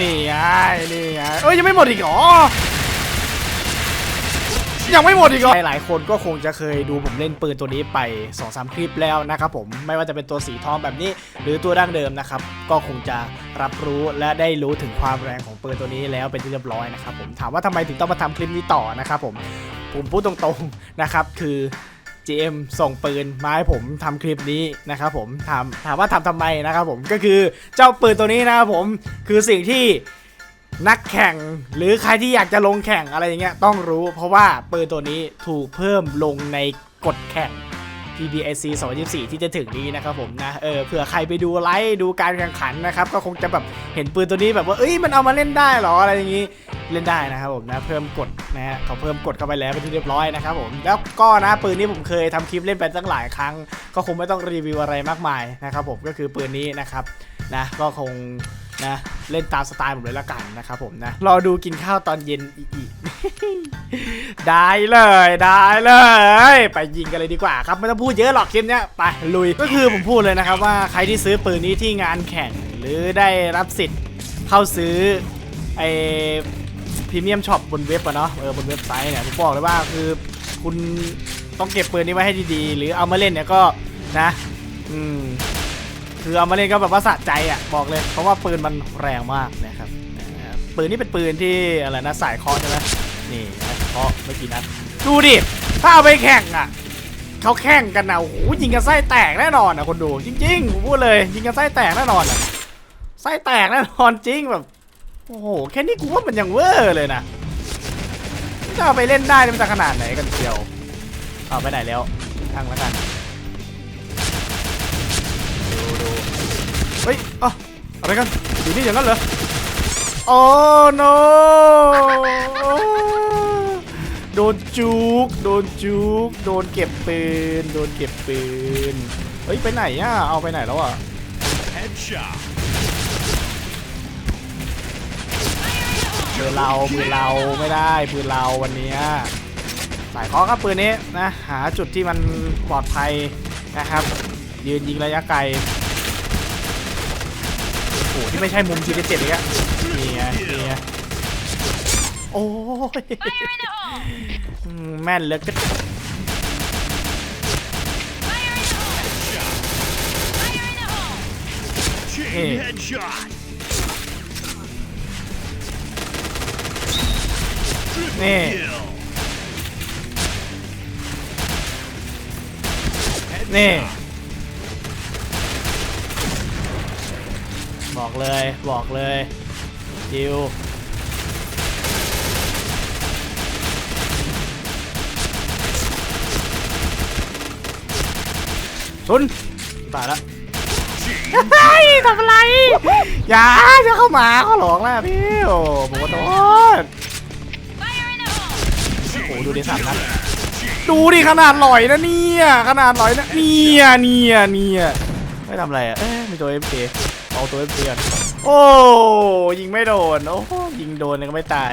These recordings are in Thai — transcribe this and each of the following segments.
นี่ไงนี่ไงเอ้ยยังไม่หมดอีกเหรอยังไม่หมดอีกเหรอหลายคนก็คงจะเคยดูผมเล่นปืนตัวนี้ไป2อสคลิปแล้วนะครับผมไม่ว่าจะเป็นตัวสีทองแบบนี้ หรือตัวดั้งเดิมนะครับก็คงจะรับรู้และได้รู้ถึงความแรงของปืนตัวนี้แล้วเป็นที่เรียบร้อยนะครับผมถามว่าทำไมถึงต้องมาทำคลิปนี้ต่อนะครับผมผมพูดตรงๆนะครับคือ GM ส่งปืนมาให้ผมทำคลิปนี้นะครับผมถามถามว่าทำทำไมนะครับผมก็คือเจ้าปืนตัวนี้นะครับผมคือสิ่งที่นักแข่งหรือใครที่อยากจะลงแข่งอะไรอย่างเงี้ยต้องรู้ เพราะว่าปืนตัวนี้ถูกเพิ่มลงในกฎแข่ง PBSC 2024 ที่จะถึงนี้นะครับผมนะเออเผื่อใครไปดูไลฟ์ดูการแข่งขันนะครับก็คงจะแบบเห็นปืนตัวนี้แบบว่าเอ้ยมันเอามาเล่นได้เหรออะไรอย่างงี้เล่นได้นะครับผมนะเพิ่มกดนะฮะเขาเพิ่มกดเข้าไปแล้วเป็นที่เรียบร้อยนะครับผมแล้วก็นะปืนนี้ผมเคยทำคลิปเล่นไปตั้งหลายครั้ง ก็คงไม่ต้องรีวิวอะไรมากมายนะครับผมก็คือปืนนี้นะครับ นะก็คงนะเล่นตามสไตล์ผมเลยละกันนะครับผมนะรอดูกินข้าวตอนเย็นอีกได้เลยได้เลย ไปยิงกันเลยดีกว่าครับไม่ต้องพูดเยอะหรอกคลิปเนี้ยไปลุยก็คือผมพูดเลยนะครับว่าใครที่ซื้อปืนนี้ที่งานแข่งหรือได้รับสิทธิ์เข้าซื้อไอพรีเมียมช็อปบนเว็บอะเนาะเออบนเว็บไซต์เนี่ยผมบอกเลยว่าคือคุณต้องเก็บปืนนี้ไว้ให้ดีๆ หรือเอามาเล่นเนี่ยก็นะ อืม คือเอามาเล่นก็แบบว่าสะใจอะบอกเลย เพราะว่าปืนมันแรงมากนะครับปืนนี่เป็นปืนที่อะไรนะสายคอใช่ไหมนี่นะเคาะไม่กี่นัดดูดิถ้าเอาไปแข่งอะเขาแข่งกันนะโอ้โหยิงกันไส้แตกแน่นอนอะคนดูจริงๆผมพูดเลย ยิงกันไส้แตกแน่นอนอะไส้แตกแน่นอนจริงแบบโอ้โหแค่นี้กูว่ามันยังเวอร์เลยนะจะเอาไปเล่นได้มันจะขนาดไหนกันเชียวเอาไปไหนแล้วทางแล้วกัน เฮ้ยอ๋ออะไรกัน อยู่นี่อย่างนั้นเหรอโอ้ no โดนจุก โดนจุก โดนเก็บปืน โดนเก็บปืน เฮ้ย ไปไหนอะ เอาไปไหนแล้วอะ Headshot. ปืนเราปืนเราไม่ได้ปืนเราวันเนี้ยสายเคอครับปืนนี้นะหาจุดที่มันปลอดภัยนะครับ ยืนยิงระยะไกลโอ้ที่ไม่ใช่มุมทีเจ็ดอีกอะนี่ไงนี่ไงโอ้ยแม่นเหลือเกินนี่นี่นี่ บอกเลยบอกเลยดิวซุนตายแล้ว Chain เฮ้ยทำอะไร อย่าจะเข้ามาเขาหลอกแล้วพี่โอ้ผมขอโทษโอ้ดูดิสามนัดดูดิขนาดหลอยนะเนี่ย ขนาดหลอยนะเนี่ยเนี่ยเนี่ยไม่ทำอะไรอะเอ๊ะมีตัว FK เอ เอาตัว FK ก่อนโอ้ยิงไม่โดนโอ้ยิงโดนเนี่ยก็ไม่ตาย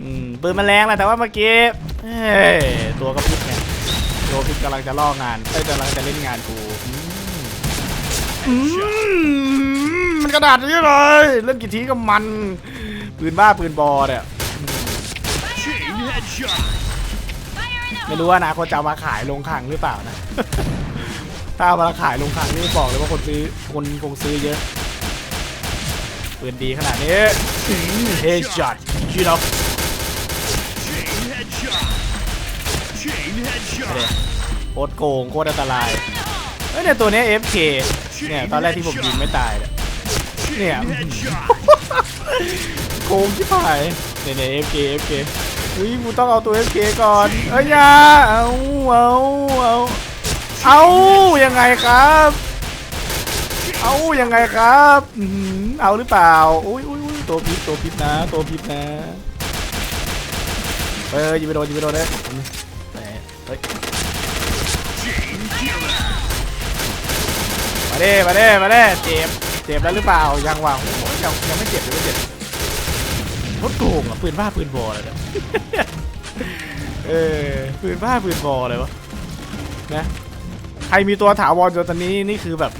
อืมปืนมันแรงแหละแต่ว่าเมื่อกี้ตัวกระพริบไงตัวกระพริบกำลังจะล่องานเอ้ยกำลังจะเล่นงานกูอืมมันกระดาษนี้เลยเล่นกี่ทีก็มันปืนบ้าปืนบอเนี่ยไม่รู้ว่านะคนจะมาขายลงขังหรือเปล่านะ ถ้าเอามาขายลงขังนี่บอกเลยว่าคนซื้อคนคงซื้อเยอะปืนดีขนาดนี้เฮดช็อตชิดอฟ Chain headshot. Chain เลย headshot. โคตรโกงโคตรอันตรายเฮ้ยเนี่ยตัวเนี้ย FK เนี่ยตอนแรกที่ผมยิงไม่ตายเนี่ย Chain Yeah. headshot. โกงชิบหายเนี่ยเนี่ย FK FK เฮ้ยกูต้องเอาตัว FK ก่อนเอ้ยอยาเอาเอาเอา เอายังไงครับ เอายังไงครับเอาหรือเปล่าอุ้ยอุ้ยตัวพิษตัวพิษนะ ตัวพิษนะเออยิงไปโดนยิงไปโดนเลยมเฮ้ยมาเด้มาเด้มาเด้เจ็บเจ็บแล้วหรือเปล่ายังวางโอ้โหยังยังไม่เจ็บยังไม่เจ็บรถโกงอะปืนบ้าปืนบอเลยเนี่ยเออปืนบ้าปืนบอเลยวะนะ รมีตัวถาวรจนตอนนี้นี่คือแบบ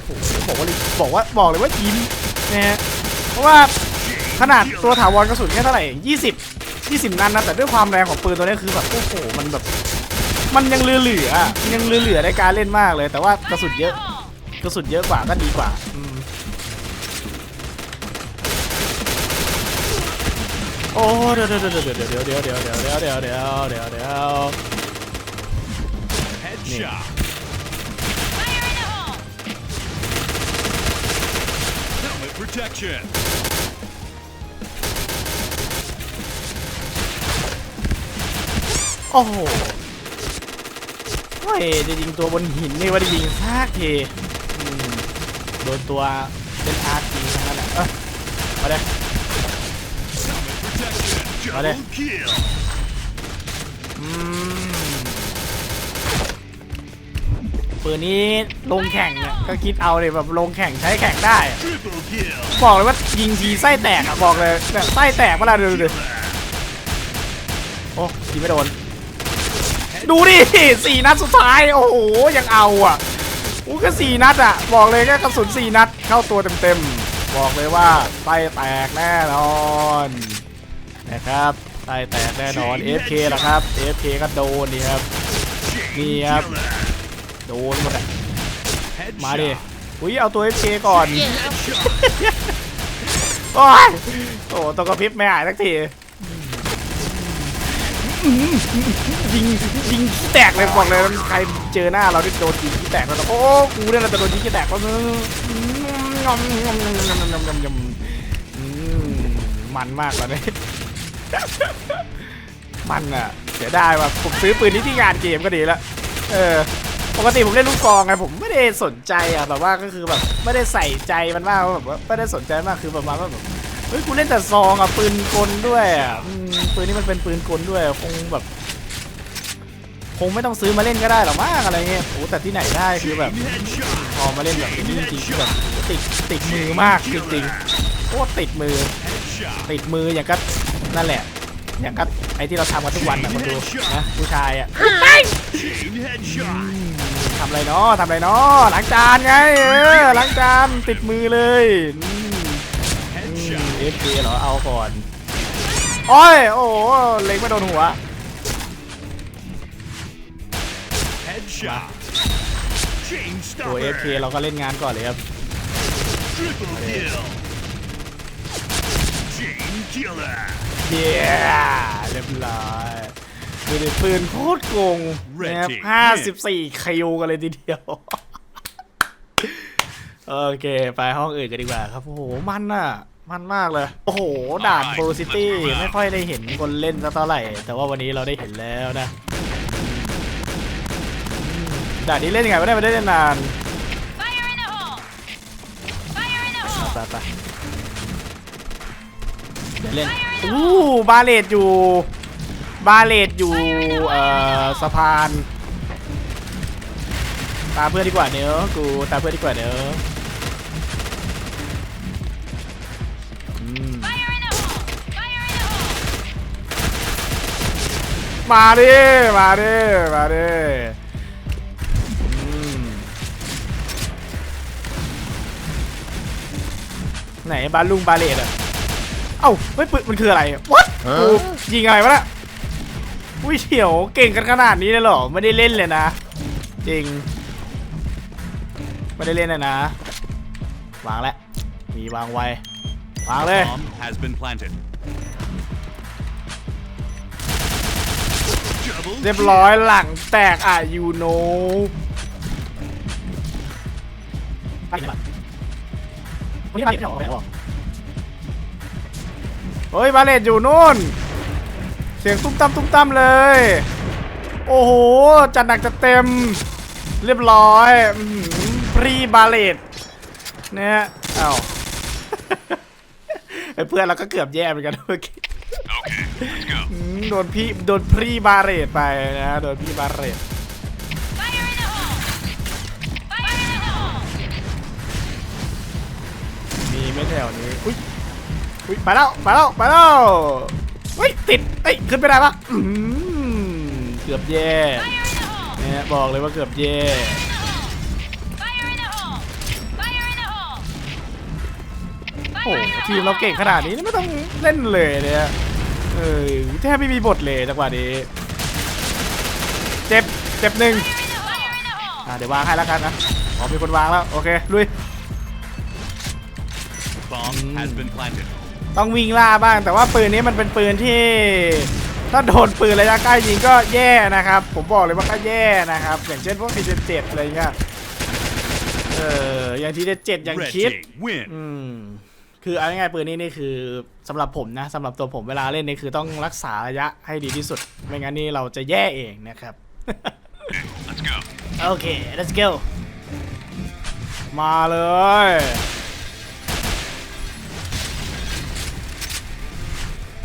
บอกว่าบอกว่าบอกเลยว่ายิ้มนะฮะเพราะว่าขนาดตัวถาวรกระสุนแค่เท่าไหร่20 20นัดนนะแต่ด้วยความแรงของปืนตัวนี้คือแบบโอ้โหมันแบบ มันยังเหลือๆอะยังเหลือๆในการเล่นมากเลย แต่ว่ากระสุนเยอะกระสุนเยอะกว่าก็ดีกว่าอืมโอ้เดี๋ยวเดี๋ยวเดี๋ยวเดี๋ยวเดี๋ยวเดี๋ยวเดี๋ยวเดี๋ยวเดี๋ยวเดี๋ยวเดี๋ยว protection. โอ้โหเฮ้ยจะยิงตัวบนหินนี่ว่าได้ยิงซากทีอืมโดนตัวเป็นอาร์ตยิงทั้งนั้นแหละเอ้ยมาเลย Helmet protection. Vale. Double kill. อืม ปืนนี้ลงแข่งเนี่ยก็คิดเอาเลยแบบลงแข่งใช้แข่งได้ บอกเลยว่ายิงทีไส้แตกอะบอกเลยแบบไส้แตกเวลาดูดูโอ้ยิงไม่โดน ดูดิสี่นัดสุดท้าย โอ้โหยังเอาอะอู้แค่สี่นัดอะ บอกเลยแค่กระสุนสี่นัดเข้าตัวเต็มๆ บอกเลยว่าไส้แตกแน่นอนนะครับไส้แตกแน่นอน FK ละครับ FK ก็โดนนี่ครับ Chain Yep. killer. โดนหมดอะ Headshot. มาดิอุ้ยเอาตัว FK ก่อน Headshot. โอ้ยโอ้ตัวกระพริบไม่หายสักทียิงยิงขี้แตกเลยบอกเลยใครเจอหน้าเราที่โดนยิงขี้แตกแล้วโอ้กูเนี่ยเราจะโดนยิงขี้แตกแล้วนึงงอมงอมงอมงอมงอมงอมงอมอืมมันมากตอนนี้มันอะเสียดายว่ะผมซื้อปืนนี้ที่งานเกมก็ดีแล้วเออ ปกติผมเล่นลูกซองไงผมไม่ได้สนใจอะแบบว่าก็คือแบบไม่ได้ใส่ใจมันมากว่าแบบว่าไม่ได้สนใจมากคือประมาณว่าแบบเฮ้ยกูเล่นแต่ซองอะปืนกลด้วยอะปืนนี้มันเป็นปืนกลด้วยคงแบบ คงไม่ต้องซื้อมาเล่นก็ได้หรอกมั้งอะไรเงี้ยโอ้แต่ที่ไหนได้คือแบบพอมาเล่นแบบนี้จริงแบบติดติดมือมากจริงๆโคตรติดมือ ติดมืออย่างก็นั่นแหละ อย่างก็ไอที่เราทำกันทุกวันนะคนดูนะผู้ชายอะ ทำอะไรเนาะทำอะไรเนาะล้างจานไงเออล้างจานติดมือเลยอืม Headshot. เอฟเหรอเอาก่อนโอ้ยโอ้โหเล็งไม่โดนหัว Headshot. Chain ตัวเอฟ stopper. เราก็เล่นงานก่อนเลยครับ Triple kill. Chain killer. เย้เรียบร้อย ดูดิปืนโคตรโกงนะครับ Red team ห้าสิบสี่คิวกันเลยทีเดียว โอเค ไปห้องอื่นกันดีกว่าครับ โอ้โห มันอะมันมากเลย โอ้โห ด่านโปรซิตี้ไม่ค่อยได้เห็นคนเล่นสักเท่าไหร่ แต่ว่าวันนี้เราได้เห็นแล้วนะอืมด่านนี้เล่นยังไงไม่ได้ไม่ได้เล่นนาน Fire in the hole! Fire in the hole! ไปไปเดี๋ยวเล่น อู้บาเลตอยู่ บาเลตอยู่เอ่อสะพาน ตามเพื่อนดีกว่าเนอะกูตามเพื่อนดีกว่าเนอะอืม Fire in the hole! Fire in the hole! มาดิ มาดิ มาดิอืมไหนบาลุงบาเลตอะเอ้าไม่ปืนมันคืออะไรวัดกูยิงอะไรวะน่ะ อุ้ยเฉียวเก่งกันขนาดนี้เลยเหรอ ไม่ได้เล่นเลยนะ จริง ไม่ได้เล่นเลยนะ วางแล้ว มีวางไว้ วางเลย Bomb has been planted. Double เรียบร้อยหลังแตกอะยูโนเฮ้ยบาเลตอยู่นู่น เสียงตุ้มตั้มตุ้มตั้มเลย โอ้โห จัดหนักจัดเต็ม เรียบร้อยอื้อหือพรีบาเลตเนี่ยเอ้าไอ้เพื่อนเราก็เกือบแย่เหมือนกันเมื่อกี้ Okay, let's go. อืมโดนพี่โดนพรีบาเรตไปนะโดนพี่บาเรต Fire in the hole! Fire in the hole! มีไม่แถวนี้อุ้ยอุ้ยไปแล้วไปแล้วไปแล้ว อุ้ยติดเอ้ยขึ้นไปได้ปะอืมเกือบแย่เนี่ยบอกเลยว่าเกือบแย่โอ้โหทีมเราเก่งขนาดนี้ไม่ต้องเล่นเลยเนี่ยเออแทบไม่มีบทเลยจังหวะนี้ เจ็บเจ็บหนึ่งอะเดี๋ยววางให้แล้วกันนะอ๋อมีคนวางแล้ว โอเค ลุย Bomb has been planted. ต้องวิ่งล่าบ้าง แต่ว่าปืนนี้มันเป็นปืนที่ ถ้าโดนปืนระยะใกล้ยิงก็แย่นะครับ ผมบอกเลยว่าก็แย่นะครับ อย่างเช่นพวกทีเจ็ดอะไรเงี้ยเอออย่างทีเจ็ดอย่าง Red คิด team win. อืมคือเอาง่ายๆปืนนี้นี่คือสำหรับผมนะสำหรับตัวผมเวลาเล่นนี่คือต้องรักษาระยะให้ดีที่สุด ไม่งั้นนี่เราจะแย่เองนะครับ Let's go. โอเค let's go มาเลย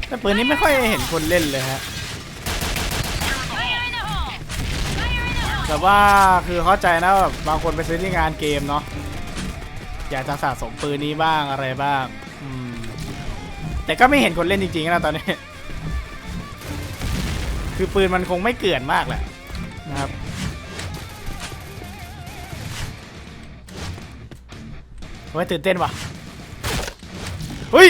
แต่ปืนนี้ไม่ค่อยเห็นคนเล่นเลยฮะแต่ว่าคือเข้าใจนะแบบบางคนไปซื้อที่งานเกมเนาะอยากจะสะสมปืนนี้บ้างอะไรบ้างอืมแต่ก็ไม่เห็นคนเล่นจริงๆนะตอนนี้ คือปืนมันคงไม่เกลื่อนมากแหละนะครับโอ้ยตื่นเต้นว่ะเฮ้ย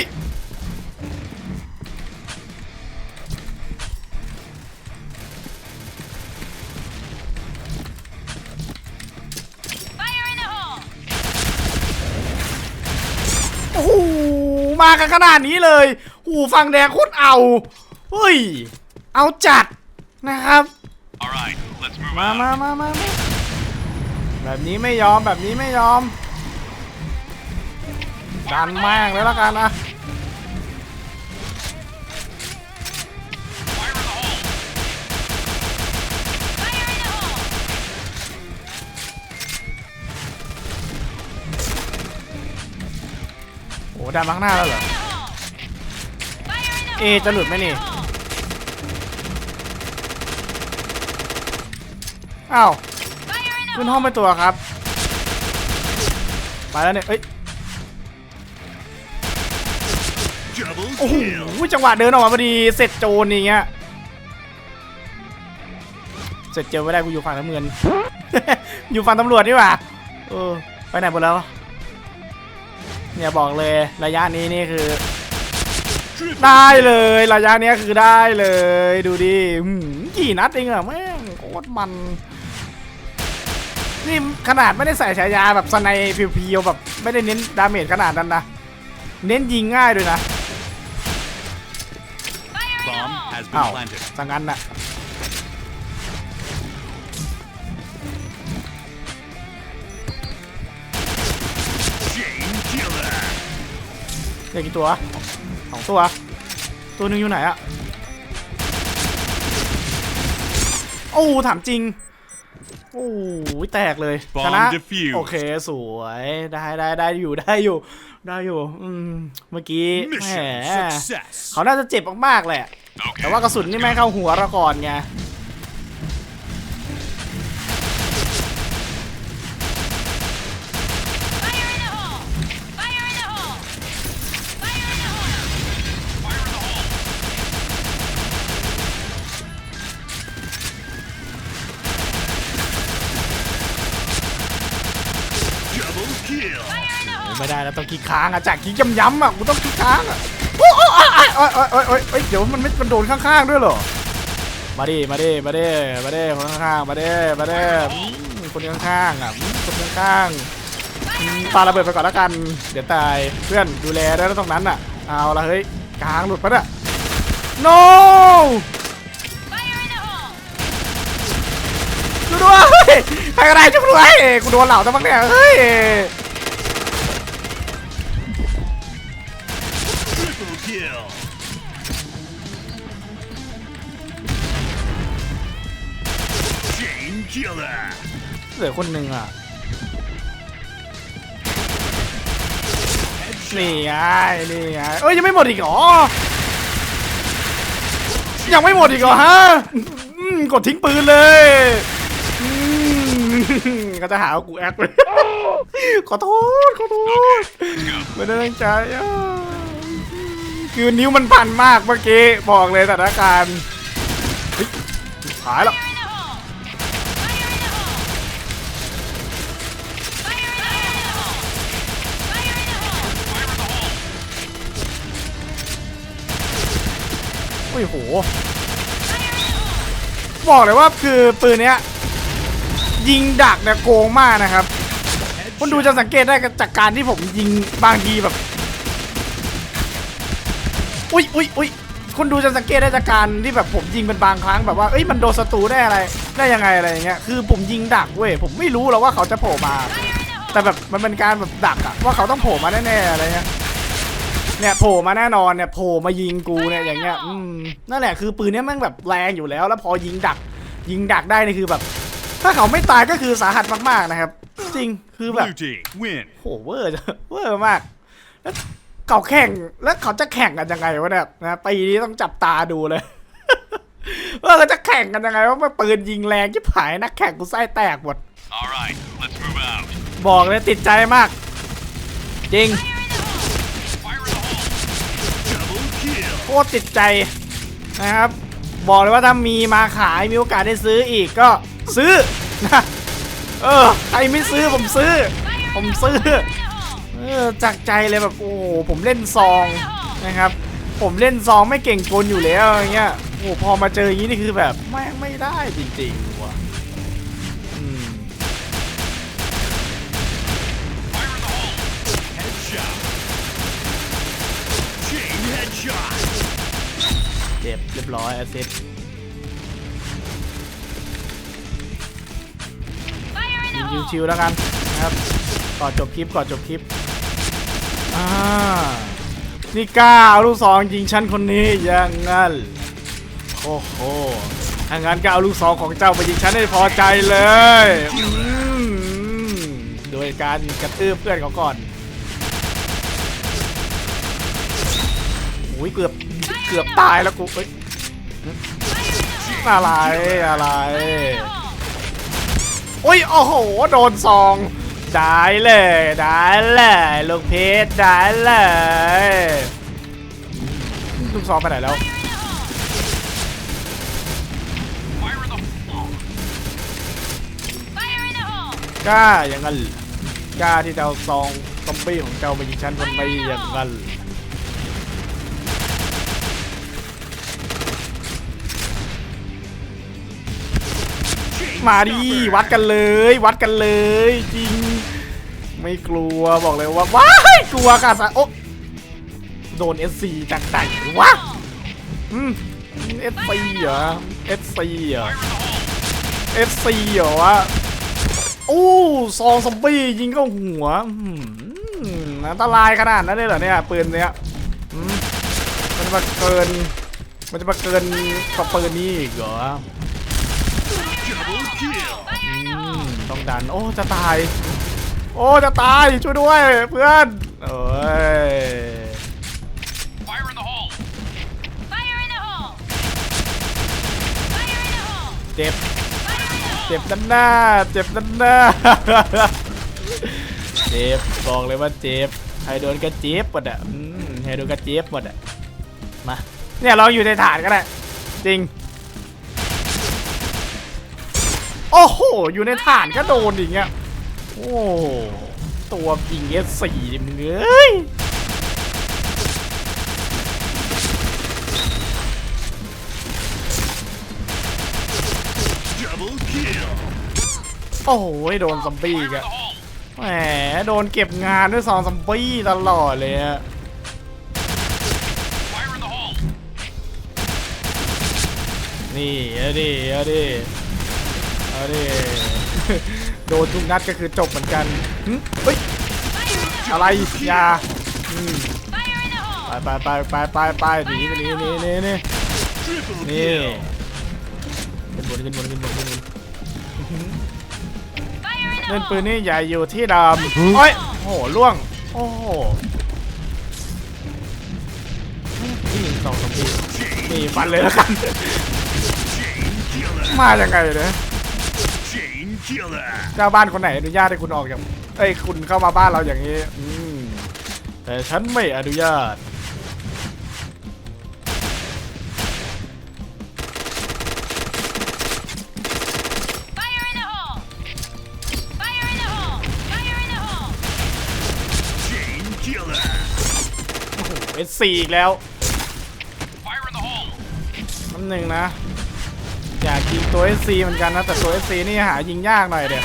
กันขนาดนี้เลยหูฟังแดงโคตรเอาเฮ้ย เอาจัดนะครับ All right, let's move มา out. มามามามาแบบนี้ไม่ยอมแบบนี้ไม่ยอมดันมากเลยละกันนะ โอ้ดันมาข้างหน้าแล้วเหรอ เอจะหลุดไหมนี่ อ้าวขึ้นห้องไปตัวครับ ไปแล้วเนี่ยเอ้ย โอ้โห จังหวะเดินออกมาพอดี เสร็จโจรอย่างเงี้ย เสร็จเจอไม่ได้กูอยู่ฝั่งน้ำเงิน อยู่ฝั่งตำรวจนี่หว่าเออไปไหนหมดแล้ว เนี่ยบอกเลยระยะนี้นี่คือ Triple ได้เลยระยะเนี้ยคือได้เลย ดูดิหืมกี่นัดเองอะแม่งโคตรมันนี่ขนาดไม่ได้ใส่ฉายาแบบสไนเพียวๆแบบไม่ได้เน้นดาเมจขนาดนั้นนะ เน้นยิงง่ายด้วยนะ Bomb has been อ้าว planted. สังงั้นน่ะ ลือกี่ตัวสองตัว ตัวหนึ่งอยู่ไหนอะโอ้ถามจริง โอ้ยแตกเลย Bomb ชนะ defused โอเคสวยได้ได้ได้อยู่ได้อยู่ได้อยู่อืมเมื่อกี้แหม Mission success. เขาน่าจะเจ็บมากๆแหละ Okay. แต่ว่ากระสุนนี่ไม่เข้าหัวเราก่อนไง ไม่ได้แล้วต้องคิกค้างอะจากคิกย้ำๆอะกูต้องคิกค้างอะโอ้โอ้โอ้โอ้โอโอ้โอเดี๋ยวมันไม่มันโดนข้างๆด้วยเหรอมาดิมาดิมาดิมาดิคนข้างๆมาดิมาดิคนข้างๆอะคนข้างๆปาระเบิดไปก่อนแล้วกัน เดี๋ยวตายเพื่อนดูแลได้แล้วตรงนั้นอะเอาละเฮ้ยค้างหลุดไปะเนี่ย no ช่ด้วยใครกันไรช่วยด้วยกูโดนเหล่าตะบังแนี่เฮ้ย killer. เหลือคนหนึ่งอะนี่ไงนี่ไงเอ้ยยังไม่หมดอีกเหรอยังไม่หมดอีกเหรอฮะกดทิ้งปืนเลยก็จะหาว่ากูแอคเลยขอโทษขอโทษไม่ได้ตั้งใจคือนิ้วมันพันมากเมื่อกี้บอกเลยสถานการณ์หายแล้ว อ้ยโห บอกเลยว่าคือปืนเนี้ย ยิงดักเนี่ยโกงมากนะครับคนดูจะสังเกตได้จากการที่ผมยิงบางทีแบบ อุ้ยอุ้ยอุ้ยคนดูจะสังเกตได้จากการที่แบบผมยิงเป็นบางครั้งแบบว่า เอ้ยมันโดนศัตรูได้อะไร ได้ยังไงอะไรอย่างเงี้ย คือผมยิงดักเว้ย ผมไม่รู้หรอกว่าเขาจะโผล่มา แต่แบบมันเป็นการแบบดักอะว่าเขาต้องโผล่มาแน่ๆอะไรเงี้ย เนี่ยโผล่มาแน่นอนเนี่ยโผล่มายิงกูเนี่ยอย่างเงี้ยอืมนั่นแหละคือปืนเนี้ยแม่งแบบแรงอยู่แล้ว แล้วพอยิงดัก ยิงดักได้นี่คือแบบ ถ้าเขาไม่ตายก็คือสาหัสมากๆนะครับ จริงคือแบบ Blue team win. โหเวอร์จะเวอร์มากแล้วเขาแข่งแล้วเขาจะแข่งกันยังไงวะเนี่ยนะปีนี้ต้องจับตาดูเลย ว่าเขาจะแข่งกันยังไงว่าปืนยิงแรงที่ผายนักแข่งกูไส้แตกหมด All right, let's move out. บอกเลยติดใจมาก จริง โคตรติดใจนะครับ บอกเลยว่าถ้ามีมาขายมีโอกาสได้ซื้ออีกก็ซื้อนะเออใครไม่ซื้อผมซื้อ ผมซื้อเออจากใจเลยแบบโอ้โหผมเล่นซองนะครับ ผมเล่นซองไม่เก่งกลอยู่แล้วอย่างเงี้ยโอ้พอมาเจออย่างนี้นี่คือแบบไม่งไม่ได้จริงๆว่ะอืม จ็บเรียบร้อยแอสซิส Fire in the ยิง hole! ชิวๆแล้วกันนะครับก่อนจบคลิปก่อนจบคลิปอ่านี่กล้าเอาลูกซองยิงฉันคนนี้อย่างงั้นโอ้โหถ้างั้นก็เอาลูกซองของเจ้าไปยิงฉันให้พอใจเลยอืมโดยการกระตืบเพื่อนเขาก่อนโอ้ยเกือบ เกือบตายแล้วกูเอ้ยอะไรอะไรโอ้ยโอ้โหโดนซองได้เลยได้เลยลูกเพชรได้เลยลูกซองไปไหนแล้วกล้าอย่างนั้นกล้าที่จะเอาซองซอมบี้ของเจ้ามายิงฉันทำไมอย่างนั้น มาดิวัดกันเลย วัดกันเลย จริง ไม่กลัวบอกเลยว่าว้ายกลัวค่ะสะโอะโดน SC จากไหนวะอืม SC เหรอ SC เหรอ SC เหรอวะโอ้ซองซอมบี้ยิงเข้าหัวอันตรายขนาดนั้นเลยเหรอเนี่ยปืนเนี้ยมันจะมาเกิน มันจะมาเกินกว่าปืนนี้อีกเหรอ ดัน โอ้ จะตาย โอ้ จะตาย ช่วยด้วย เพื่อน โอ้ย Fire in the hole. Fire in the hole! Fire in the hole! เจ็บ Fire in the hole! เจ็บด้านหน้า เจ็บด้านหน้า เจ็บ บอกเลยว่าเจ็บใครโดนก็เจ็บหมดอะอืมใครโดนก็เจ็บหมดอะ มา เนี่ยเราอยู่ในฐานก็ได้ จริง โอ้โห อยู่ในฐานก็โดนอย่างเงี้ย โอ้ตัวปิงเอสสี่มึงเอ้ยโอ้โหโดนซอมบี้อีก In อะแหมโดนเก็บงานด้วยซองซอมบี้ตลอดเลยอะนี่เอาดิเอาดิ เอาดิโดนทุกนัดก็คือจบเหมือนกันหึเฮ้ยอะไรอยาอืม Fire in the hole! ไปไปไปไปไปไปหนีหนีหนีหนีหนี Triple นี่ kill. ขึ้นบนขึ้นบนขึ้นบนขึ้นบน Fire in the เล่น hole! ปืนนี่ใหญ่อยู่ที่ดำโอ้ยโอ้โหล่วงโอ้โหนี่สองซอมบี้นี่ฟันเลยแล้วกัน Chain killer. มายังไงเนี่ย Chain killer. เจ้าบ้านคนไหนอนุญาตให้คุณออกจากเอ้ยคุณเข้ามาบ้านเราอย่างนี้ อืมแต่ฉันไม่อนุญาต Fire in the hole! Fire in the hole! Fire in the hole! Chain killer. โอ้โหเอสซีอีกแล้ว Fire in the hole. น้ำหนึ่งนะ อยากยิงตัว SC เหมือนกันนะ แต่ตัว SC นี่หายิงยากหน่อยเดี๋ยว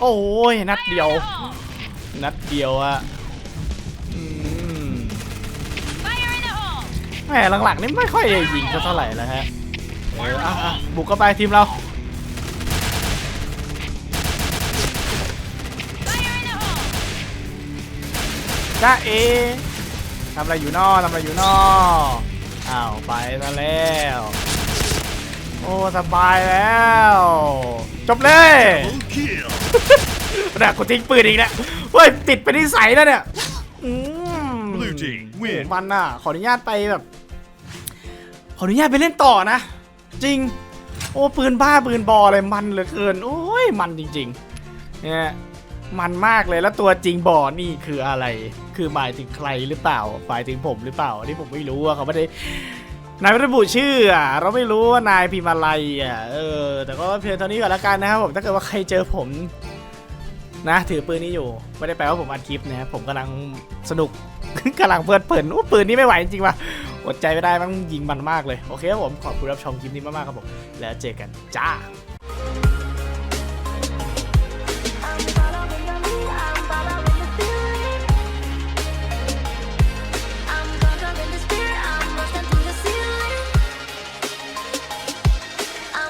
โอ้ย นัดเดียว นัดเดียวอะ แหมหลังๆนี่ไม่ค่อยได้ยิงเขาเท่าไหร่แล้วฮะเอออะอะบุกเข้าไปทีมเรา Fire in the hole! จ้าเอทำอะไรอยู่นอทำอะไรอยู่นออ้าวไปซะแล้ว โอ้สบายแล้ว จบเลย Double kill. น่ะกูทิ้งปืนอีกแล้วเฮ้ยติดไปนิสัยแล้วเนี่ยอืม Blue team win โอ้มันน่ะ ขออนุญาตไปแบบ ขออนุญาตไปเล่นต่อนะ จริง โอ้ปืนบ้าปืนบออะไรมันเหลือเกิน โอ้ยมันจริงๆเนี่ยมันมากเลยแล้วตัวจริงบอนี่คืออะไร คือหมายถึงใครหรือเปล่าหมายถึงผมหรือเปล่าอันนี่ผมไม่รู้อะเขาไม่ได้นายไม่ระบุชื่ออะเราไม่รู้ว่านายพิมพ์อะไรอะเออ แต่ก็เพียงเท่านี้ก่อนละกันนะครับผมถ้าเกิดว่าใครเจอผมนะ ถือปืนนี้อยู่ ไม่ได้แปลว่าผมอัดคลิปนะครับผมกำลังสนุก กำลังเพลิดเพลินอู้ปืนนี้ไม่ไหวจริงว่ะอดใจไม่ได้มันยิงมันมากเลย โอเคครับผม ขอบคุณรับชมคลิปนี้มากๆครับผม แล้วเจอกันจ้า